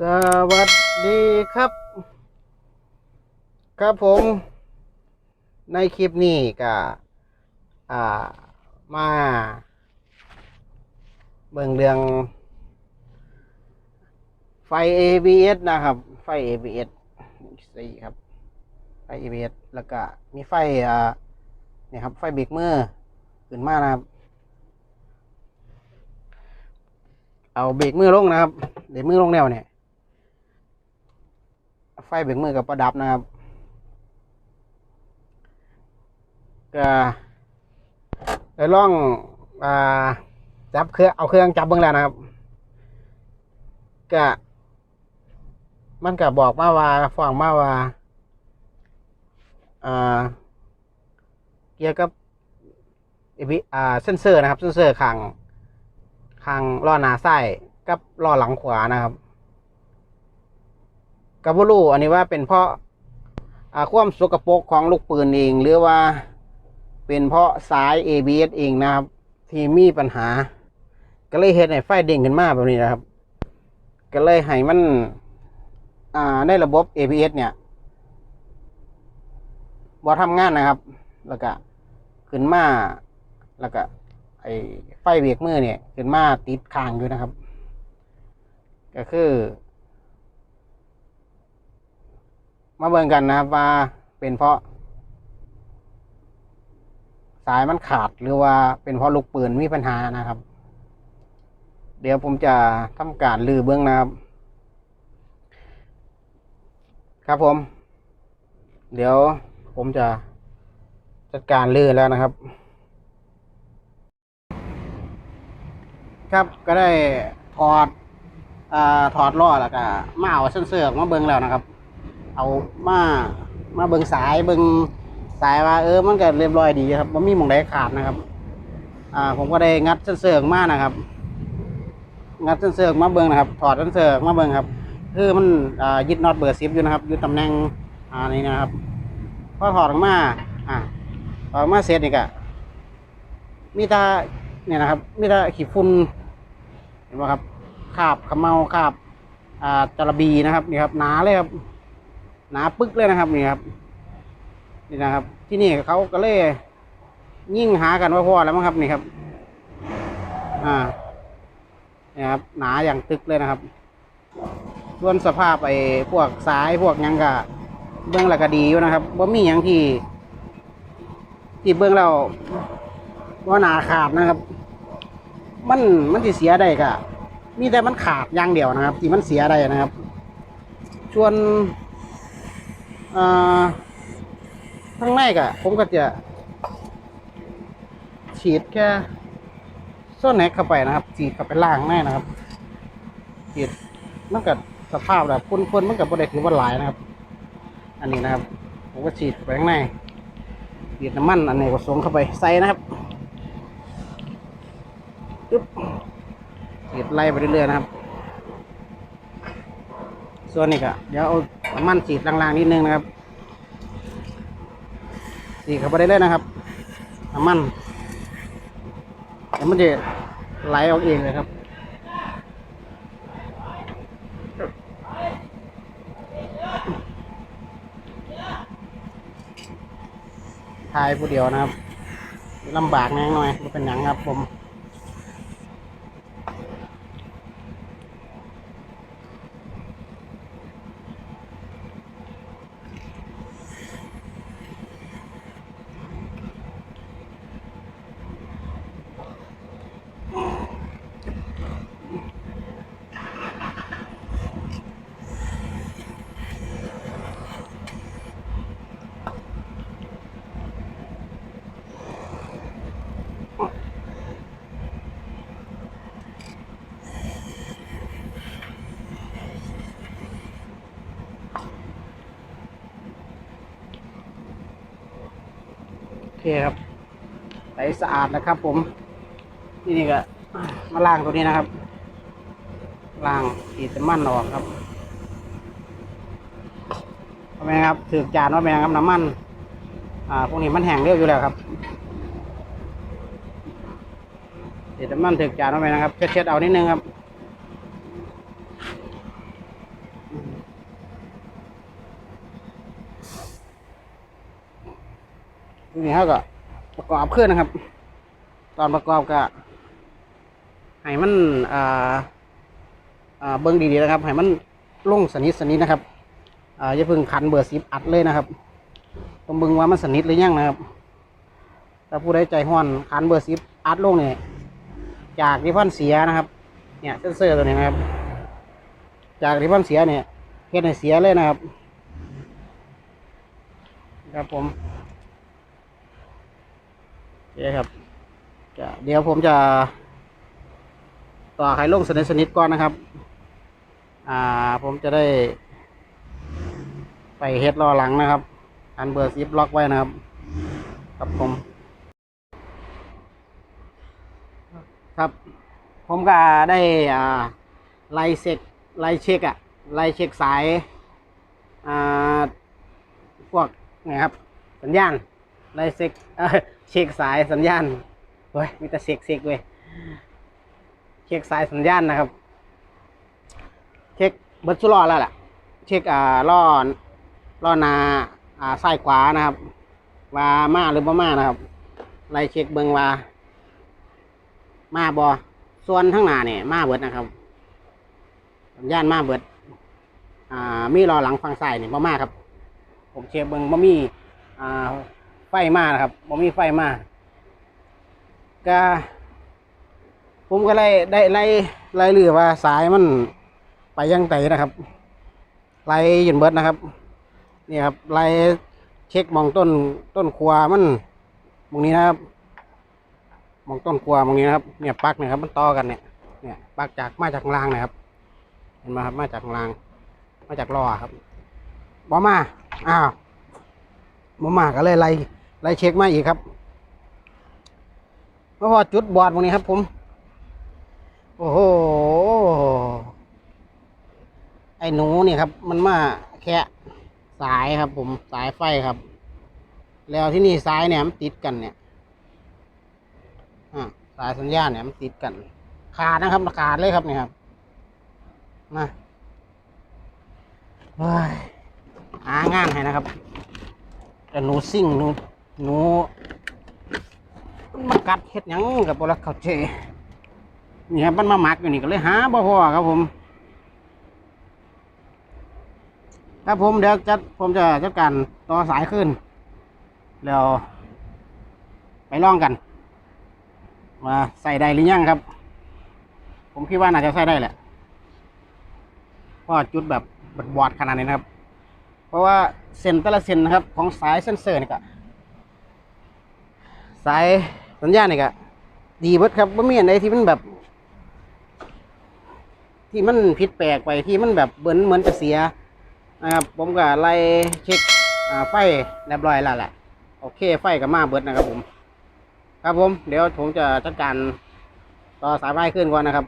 สวัสดีครับ ครับผม ในคลิปนี้ก็อ่ามาเบิ่งเรื่อง ไฟ ABS นะครับ ไฟ ABS สี่ครับ ไฟ ABS แล้วก็มีไฟอ่าเนี่ยครับ ไฟเบรกมือขึ้นมานะครับ เอาเบรกมือลงนะครับเบรกมือลงแนวเนี่ย เบรกมือกับประดับนะครับก็เลยล่องอ่าจับเครื่องเอาเครื่องจับเบื้องแล้วนะครับก็มันก็บอกมาว่าฟังมาว่าอ่าเกี่ยวกับเอวิอ่าเซนเซอร์นะครับเซนเซอร์ข้างข้างล้อหน้าซ้ายกับล้อหลังขวานะครับ กับบรูอันนี้ว่าเป็นเพราะอาความสกปรกของลูกปืนเอง หรือว่าเป็นเพราะสาย ABS เองนะครับ ที่มีปัญหา ก็เลยเห็นให้ไฟเด้งขึ้นมาแบบนี้นะครับ ก็เลยให้มันในระบบ ABS เนี่ยบ่ทำงานนะครับ แล้วก็ขึ้นมา แล้วก็ไอไฟเบรกมือเนี่ย ขึ้นมาติดค้างอยู่นะครับ ก็คือ มาเบิ่งกันนะครับว่าเป็นเพราะ สายมันขาดหรือว่าเป็นเพราะลูกปืนมีปัญหานะครับ เดี๋ยวผมจะทำการลือเบื้องนะครับ ครับผม เดี๋ยวผมจะจัดการลือแล้วนะครับ ครับก็ได้ถอดอ่าถอดล้อแล้วก็มาเอาเส้นเสือกมาเบิ่งแล้วนะครับ เอามามาเบิ่งสายเบิ่งสายว่าเออมันก็เรียบร้อยดีครับมันมีหมองใดขาดนะครับ อ่า ผมก็ได้งัดเส้นเสือกมานะครับ งัดเส้นเสือกมาเบิ่งนะครับ ถอดเส้นเสือกมาเบิ่งครับ คือมันอ่ายึดน็อตเบอร์สิบอยู่นะครับยึดตำแหน่งอ่านี้นะครับพอถอดออกมา อ่าถอดออกมาเสร็จนี่ก็มีตาเนี่ยนะครับ มีตาขีดฝุ่นเห็นไหมครับคาบขมเมาคาบอ่าจระบีนะครับนี่ครับหนาเลยครับ หนาปึ๊กเลยนะครับนี่ครับนี่นะครับ ที่นี่เขาก็เลยยิ่งหากันว่าพอแล้วมั้งครับนี่ครับ อ่าเนี่ยครับหนาอย่างตึกเลยนะครับ ส่วนสภาพไอ้พวกสายพวกยังกะเบื้องและก็ดีอยู่นะครับว่ามีอย่างที่ ที่เบื้องเราว่าหนาขาดนะครับ มันมันที่เสียได้กะมีแต่มันขาดอย่างเดียวนะครับ ที่มันเสียได้นะครับ ส่วน ข้างในกะผมก็จะ ฉีดแค่ส้นแหนกเข้าไปนะครับ ฉีดเข้าไปล่างแน่นะครับ ฉีดมันกับสภาพแบบพ่นๆมันกับประเด็ถือว่าหลายนะครับ อันนี้นะครับ ผมก็ฉีดไปข้างในฉีดน้ำมันอันนี้ก็สงเข้าไปใส่นะครับปึ๊บฉีดไล่ไปเรื่อยๆนะครับ ส่วนนี้ก็เดี๋ยวเอา น้ำมันฉีดลางๆนิดนึงนะครับฉีดเข้าไปได้เลยนะครับน้ำมันเดี๋ยวมันจะไหลออกเองเลยครับถ่ายผู้เดียวนะครับลำบากแน่หน่อยบ่เป็นหยังครับผม เคครับใสสะอาดนะครับ ผม นี่นี่ก็มาล้างตัวนี้นะครับล้างอีตมันออกครับทำไมครับถือจานว่าเป็นไงครับน้ำมัน อ่าพวกนี้มันแห้งเร็วอยู่แล้วครับอีตมันถือจานว่าเป็นนะครับเช็ดๆเอานิดนึงครับ นี้เขาก็ประกอบขึ้นนะครับ ตอนประกอบก็ให้มันอ่าอ่าเบิ้งดีๆนะครับให้มันลงสนิทสนิทนะครับอ่าอย่าเพิ่งขันเบอร์สิบอัดเลยนะครับต้องเบิ่งว่ามันสนิทหรือยังนะครับถ้าผู้ใดใจห้อนขันเบอร์สิบอัดลงเนี่ยจากที่พันเสียนะครับ เนี่ยเซนเซอร์ตัวนี้นะครับ จากที่พันเสียเนี่ยเฮ็ดให้เสียเลยนะครับครับผม เคครับจะเดี๋ยวผมจะต่อไขลงสนิทสนิทก่อนนะครับ อ่า ผมจะได้ไปเฮ็ดรอหลังนะครับ อันเบอร์ซิปล็อกไว้นะครับ ครับผม ครับ ผมก็ได้อ่าไล่เช็คไล่เช็คอะไล่เช็คสาย อ่า พวกไงครับ สัญญาณ ไล่เช็คเช็คสายสัญญาณเฮ้ยมีแต่เช็คเช็คเว้ยเช็คสายสัญญาณนะครับ เช็คเบิร์ตสุล้อแล้วแหละเช็คอ่าล้อล้อนาอ่าซ้ายขวานะครับว่ามาหรือบ่มานะครับไล่เช็คเบิงว่ามาบอส่วนข้งหน้าเนี่ยมาเบิดนะครับสัญญาณมาเบิด อ่ามีล้อหลังฝั่งซ้ายเนี่ยบ่มาครับ ผมเช็คเบิงบ่มีอ่า ฟมานะครับบ่มีไฟมาก็ผมก็เลยได้ไล่ไล่เรือว่าสายมันไปยังไงนะครับ ไล่ยืนเบิดนะครับนี่ครับไล่เช็คมองต้นต้นครัวมันมองนี้นะครับมองต้นครัวมองนี้นะครับ เนี่ยปักนี่ยครับ มันต่อกันเนี่ยเนี่ยปักจากมาจากข้างล่างนะครับ เห็นไหมครับมาจากล่าง มาจากล้อครับบอมาอ้าวบอมาก็เลยไล่ ไล่เช็คมาอีกครับเพราะว่าจุดบอดตรงนี้ครับ ผม โอ้โหไอ้หนูนี่ครับ มันมาแค่สายครับ ผมสายไฟครับ แล้วที่นี่สายเนี่ยมันติดกันเนี่ยสายสัญญาณเนี่ยมันติดกัน ขาดนะครับขาดเลยครับเนี่ยครับมาเฮ้ยหางานให้นะครับแต่หนูซิ่งหนู หนูมันมากัดเห็ดยังกับบรักเขาเจนี่ครับมันมาหมักอยู่นี่ก็เลยหาบ่พอครับผมครับผมเดี๋ยวจัดผมจะจัดการต่อสายขึ้น แล้ว ไปลองกันว่าใส่ได้หรือยังครับ ผมคิดว่าน่าจะใส่ได้แหละเพราะจุดแบบบอดขนาดนี้นะครับ เพราะว่าเส้นแต่ละเส้นนะครับ ของสายเซนเซอร์นี่ก็ สายสัญญาณนี่ก็ดีเบิดครับว่ามีอันใดที่มันแบบ ที่มันผิดแปลกไปที่มันแบบเหมือนเหมือนจะเสียนะครับผมก็ไล่เช็คไฟเรียบร้อยแล้วแหละโอเค ไฟก็มาเบิดนะครับผม ครับผม เดี๋ยวผมจะจัดการต่อสายไฟขึ้นก่อนนะครับ